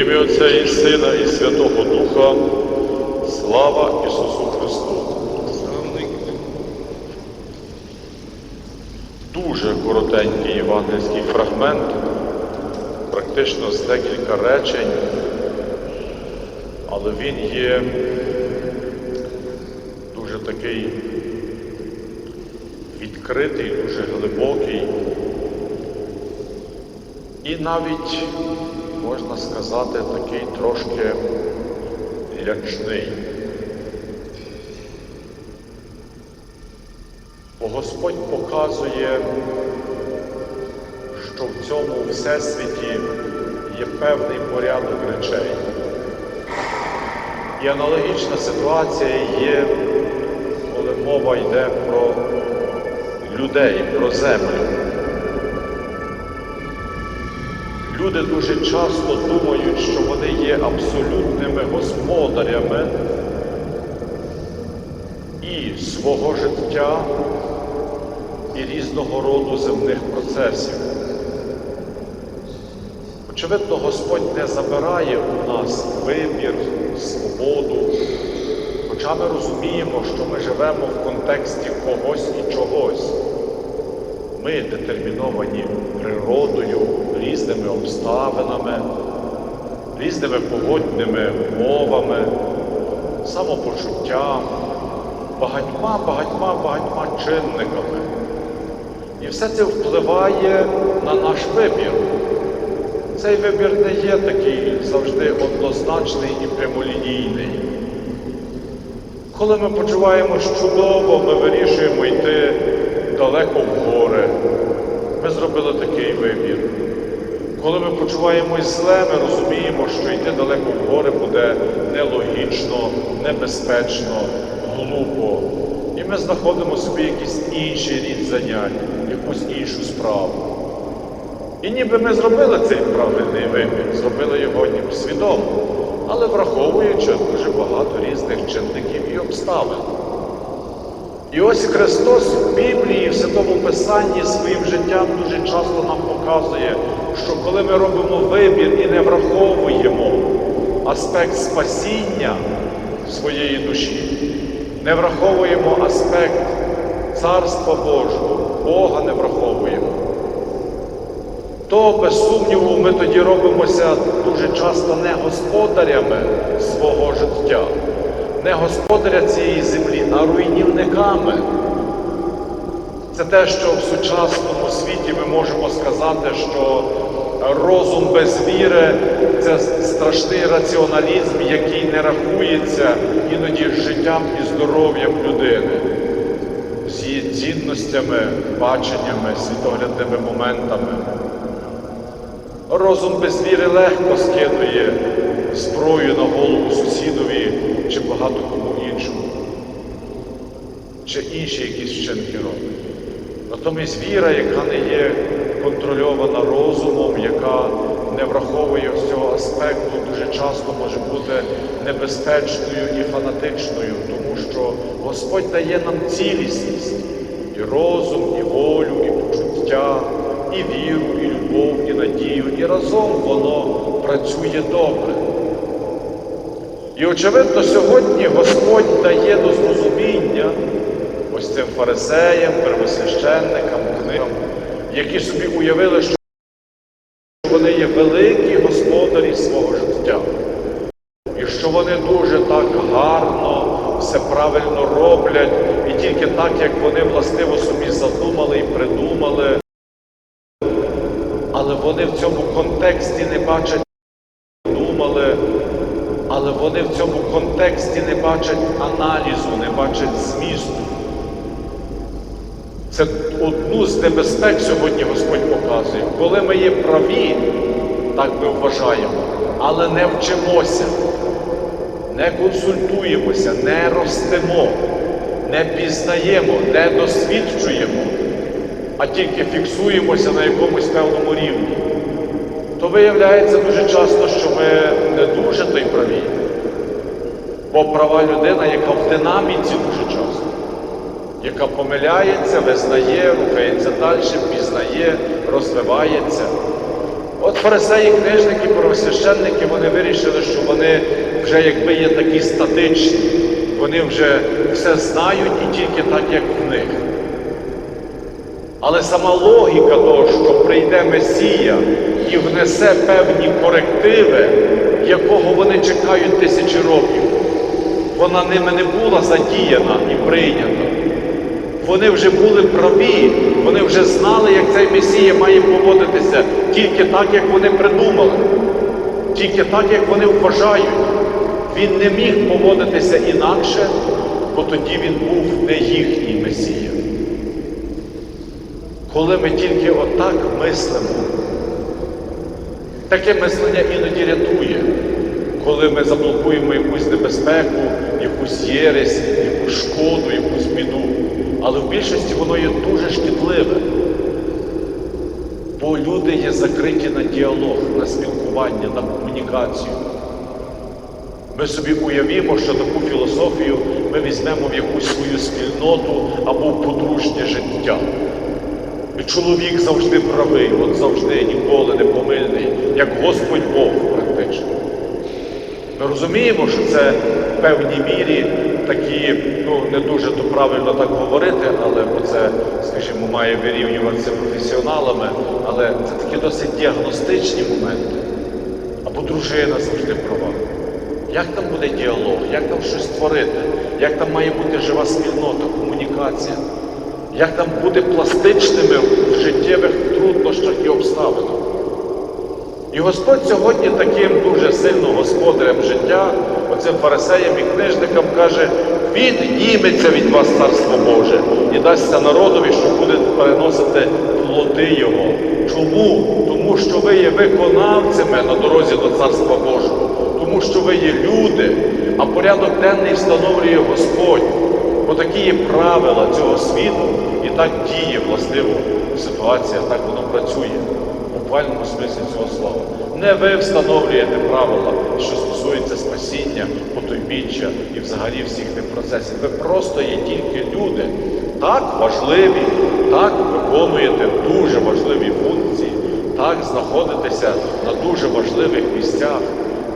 ім'я Отця і Сина, і Святого Духа, слава Ісусу Христу. Дуже коротенький євангельський фрагмент, практично з декілька речень, але він є дуже такий відкритий, дуже глибокий і навіть, можна сказати, такий трошки лячний. Бо Господь показує, що в цьому всесвіті є певний порядок речей. І аналогічна ситуація є, коли мова йде про людей, про землю. Люди дуже часто думають, що вони є абсолютними господарями і свого життя, і різного роду земних процесів. Очевидно, Господь не забирає у нас вибір, свободу, хоча ми розуміємо, що ми живемо в контексті когось і чогось. Ми детерміновані природою, різними обставинами, різними погодними умовами, самопочуттям, багатьма, багатьма, багатьма чинниками. І все це впливає на наш вибір. Цей вибір не є такий завжди однозначний і прямолінійний. Коли ми почуваємось чудово, ми вирішуємо йти далеко в гори. Ми зробили такий вибір. Коли ми почуваємось зле, ми розуміємо, що йти далеко в гори буде нелогічно, небезпечно, глупо. І ми знаходимо собі якийсь інший рід занять, якусь іншу справу. І ніби ми зробили цей правильний вибір, зробили його ніби свідомо, але враховуючи дуже багато різних чинників і обставин. І ось Христос в Біблії, в Святому Писанні своїм життям дуже часто нам показує, що коли ми робимо вибір і не враховуємо аспект спасіння своєї душі, не враховуємо аспект Царства Божого, Бога не враховуємо, то без сумніву ми тоді робимося дуже часто не господарями свого життя не господаря цієї землі, а руйнівниками. Це те, що в сучасному світі ми можемо сказати, що розум без віри це страшний раціоналізм, який не рахується іноді з життям і здоров'ям людини, з її цінностями, баченнями, світоглядними моментами. Розум без віри легко скидує зброю на голову сусідові чи багато кому іншому, чи інші якісь вчинки робить. Натомість віра, яка не є контрольована розумом, яка не враховує цього аспекту, дуже часто може бути небезпечною і фанатичною, тому що Господь дає нам цілісність і розум, і волю, і почуття, і віру, і любов, і надію, і разом воно працює добре. І, очевидно, сьогодні Господь дає до зрозуміння ось цим фарисеям, первосвященникам, книгам, які собі уявили, що вони є великі господарі свого життя. І що вони дуже так гарно, все правильно роблять, і тільки так, як вони властиво собі задумали і придумали, але вони в цьому контексті не бачать, думали, але вони в цьому контексті не бачать аналізу, не бачать змісту. Це одну з небезпек сьогодні Господь показує. Коли ми є праві, так ми вважаємо, але не вчимося, не консультуємося, не ростемо, не пізнаємо, не досвідчуємо, а тільки фіксуємося на якомусь певному рівні, то виявляється дуже часто, що ми не дуже то й праві. Бо права людина, яка в динаміці дуже часто, яка помиляється, визнає, рухається далі, пізнає, розвивається. От фарисеї, книжники, первосвященники, вони вирішили, що вони вже якби є такі статичні. Вони вже все знають і тільки так, як в них. Але сама логіка того, що прийде Месія і внесе певні корективи, якого вони чекають тисячі років, вона ними не була задіяна і прийнята. Вони вже були праві, вони вже знали, як цей Месія має поводитися, тільки так, як вони придумали, тільки так, як вони вважають. Він не міг поводитися інакше, бо тоді він був не їхній Месія. Коли ми тільки отак мислимо, таке мислення іноді рятує, коли ми заблокуємо якусь небезпеку, якусь єресь, якусь шкоду, якусь біду. Але в більшості воно є дуже шкідливе. Бо люди є закриті на діалог, на спілкування, на комунікацію. Ми собі уявімо, що таку філософію ми візьмемо в якусь свою спільноту або в подружнє життя. І чоловік завжди правий, от завжди ніколи не помильний, як Господь Бог практично. Ми розуміємо, що це в певній мірі не дуже то правильно так говорити, але бо це, скажімо, має вирівнюватися професіоналами, але це такі досить діагностичні моменти. Або дружина завжди права. Як там буде діалог, як там щось створити, як там має бути жива спільнота, комунікація, як там бути пластичними в життєвих труднощах і обставинах. І Господь сьогодні таким дуже сильно господарем життя, оцим фарисеям і книжникам каже, відніметься від вас царство Боже і дасться народові, що буде переносити плоди Його. Чому? Тому що ви є виконавцями на дорозі до Царства Божого, тому що ви є люди, а порядок денний встановлює Господь. Бо такі є правила цього світу, так діє властиво ситуація, так воно працює в буквальному смислі цього слова. Не ви встановлюєте правила, що стосується спасіння, потойбіччя і взагалі всіх тих процесів. Ви просто є тільки люди, так важливі, так виконуєте дуже важливі функції, так знаходитеся на дуже важливих місцях.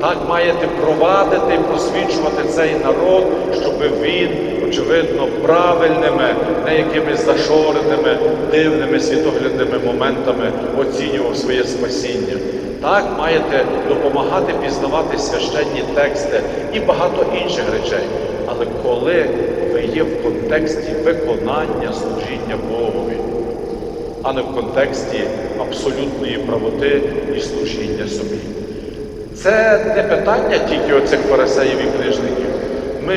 Так маєте провадити і просвічувати цей народ, щоб він, очевидно, правильними, не якимись зашореними, дивними світоглядними моментами оцінював своє спасіння. Так маєте допомагати пізнавати священні тексти і багато інших речей. Але коли ви є в контексті виконання служіння Богові, а не в контексті абсолютної правоти і служіння собі. Це не питання тільки оцих фарисеїв і книжників. Ми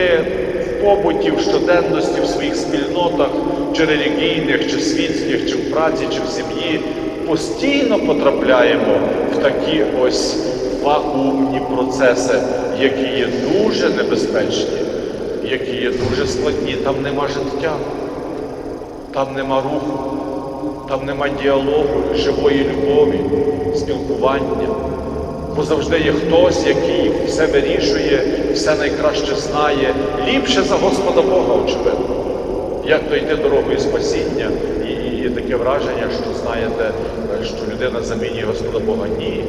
в побуті, в щоденності, в своїх спільнотах, чи релігійних, чи світських, чи в праці, чи в сім'ї, постійно потрапляємо в такі ось вакуумні процеси, які є дуже небезпечні, які є дуже складні. Там нема життя, там нема руху, там нема діалогу, живої любові, спілкування. Бо завжди є хтось, який все вирішує, все найкраще знає, ліпше за Господа Бога, очевидно. Як то йти дорогою спасіння, і, і є таке враження, що знаєте, що людина замінює Господа Бога. Ні.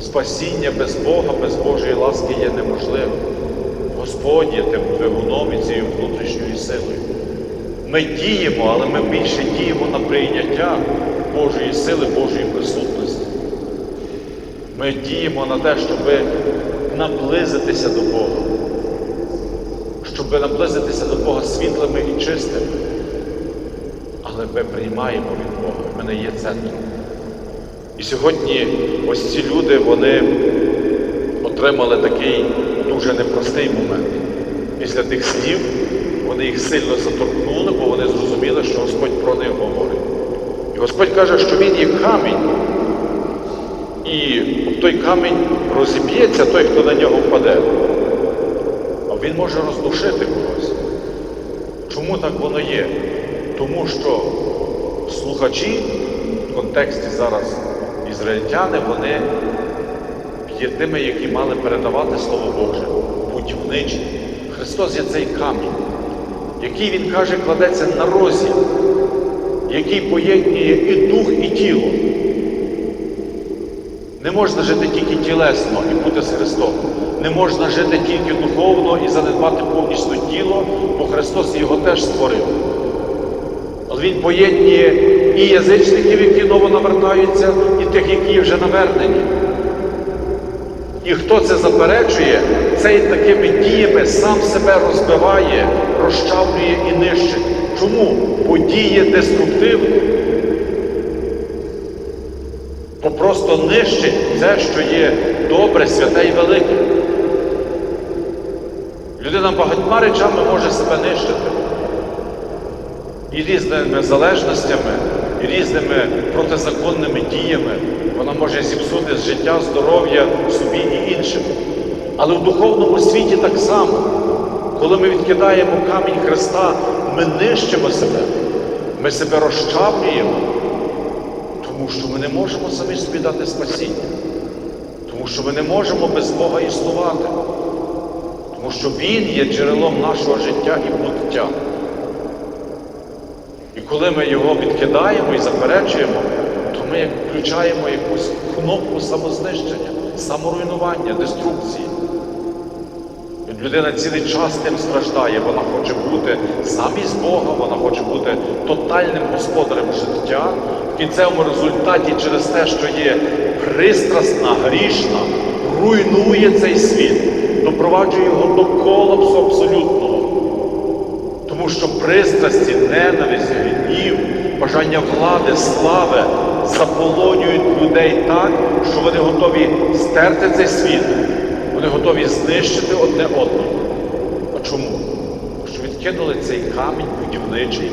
Спасіння без Бога, без Божої ласки є неможливим. Господь є тим двигуном і цією внутрішньою силою. Ми діємо, але ми більше діємо на прийняття Божої сили, Божої присутності. Ми діємо на те, щоб наблизитися до Бога, щоб наблизитися до Бога світлими і чистими. Але ми приймаємо від Бога, ми не є центром. І сьогодні ось ці люди, вони отримали такий дуже непростий момент. Після тих слів вони їх сильно заторкнули, бо вони зрозуміли, що Господь про них говорить. І Господь каже, що Він є камінь. І той камінь розіб'ється той, хто на нього впаде. А він може роздушити когось. Чому так воно є? Тому що слухачі в контексті зараз ізраїльтяни, вони є тими, які мали передавати Слово Боже, путівничі. Христос є цей камінь, який Він каже, кладеться на розі, який поєднує і дух, і тіло. Не можна жити тільки тілесно і бути з Христом. Не можна жити тільки духовно і занедбати повністю тіло, бо Христос його теж створив. Але Він поєднує і язичників, які ново навертаються, і тих, які вже навернені. І хто це заперечує, цей такими діями сам себе розбиває, розчавлює і нищить. Чому? Бо діє деструктивно. Бо просто нищить те, що є добре, святе і велике. Людина багатьма речами може себе нищити. І різними залежностями, і різними протизаконними діями вона може зіпсути життя, здоров'я собі і іншим. Але в духовному світі так само, коли ми відкидаємо камінь Христа, ми нищимо себе, ми себе розчавлюємо, тому що ми не можемо самі собі дати спасіння, тому що ми не можемо без Бога існувати, тому що Він є джерелом нашого життя і буття. І коли ми його відкидаємо і заперечуємо, то ми включаємо якусь кнопку самознищення, саморуйнування, деструкції. Людина цілий час тим страждає, вона хоче бути замість Бога, вона хоче бути тотальним господарем життя. В кінцевому результаті через те, що є пристрасна, грішна, руйнує цей світ, допроваджує його до колапсу абсолютного. Тому що пристрасті, ненависть, гнів, бажання влади, слави заполонюють людей так, що вони готові стерти цей світ, вони готові знищити одне одного. А чому? Тому що відкинули цей камінь будівничий,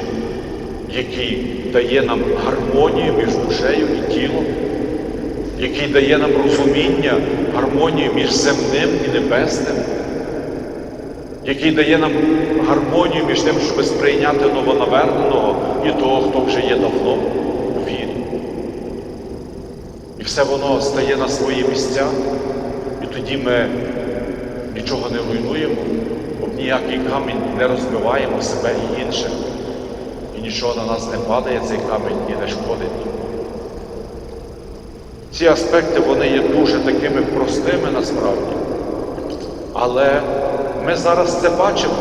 який дає нам гармонію між душею і тілом, який дає нам розуміння, гармонію між земним і небесним який дає нам гармонію між тим, щоб сприйняти новонаверненого і того, хто вже є давно у вірі. І все воно стає на свої місця, і тоді ми нічого не руйнуємо, об ніякий камінь не розбиваємо себе і інших. Нічого на нас не падає, цей камінь і не шкодить. Ці аспекти вони є дуже такими простими насправді. Але ми зараз це бачимо.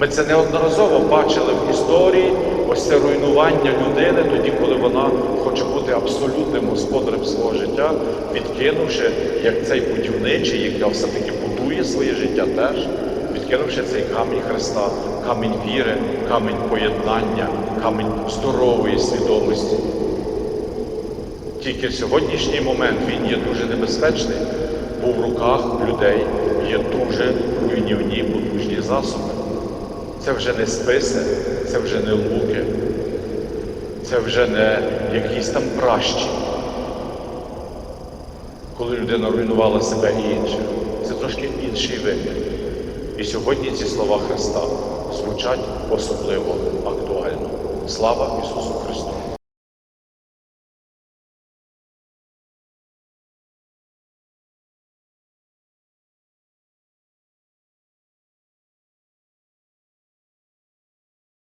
Ми це неодноразово бачили в історії, ось це руйнування людини, тоді, коли вона хоче бути абсолютним господарем свого життя, відкинувши, як цей будівничий, який все-таки будує своє життя теж, відкинувши цей камінь Христа, камінь віри, камінь поєднання, камінь здорової свідомості. Тільки в сьогоднішній момент він є дуже небезпечний, бо в руках людей є дуже руйнівні потужні засоби. Це вже не списи, це вже не луки, це вже не якісь там пращі. Коли людина руйнувала себе і інших, це трошки інший вимір. І сьогодні ці слова Христа звучать особливо актуально. Слава Ісусу Христу!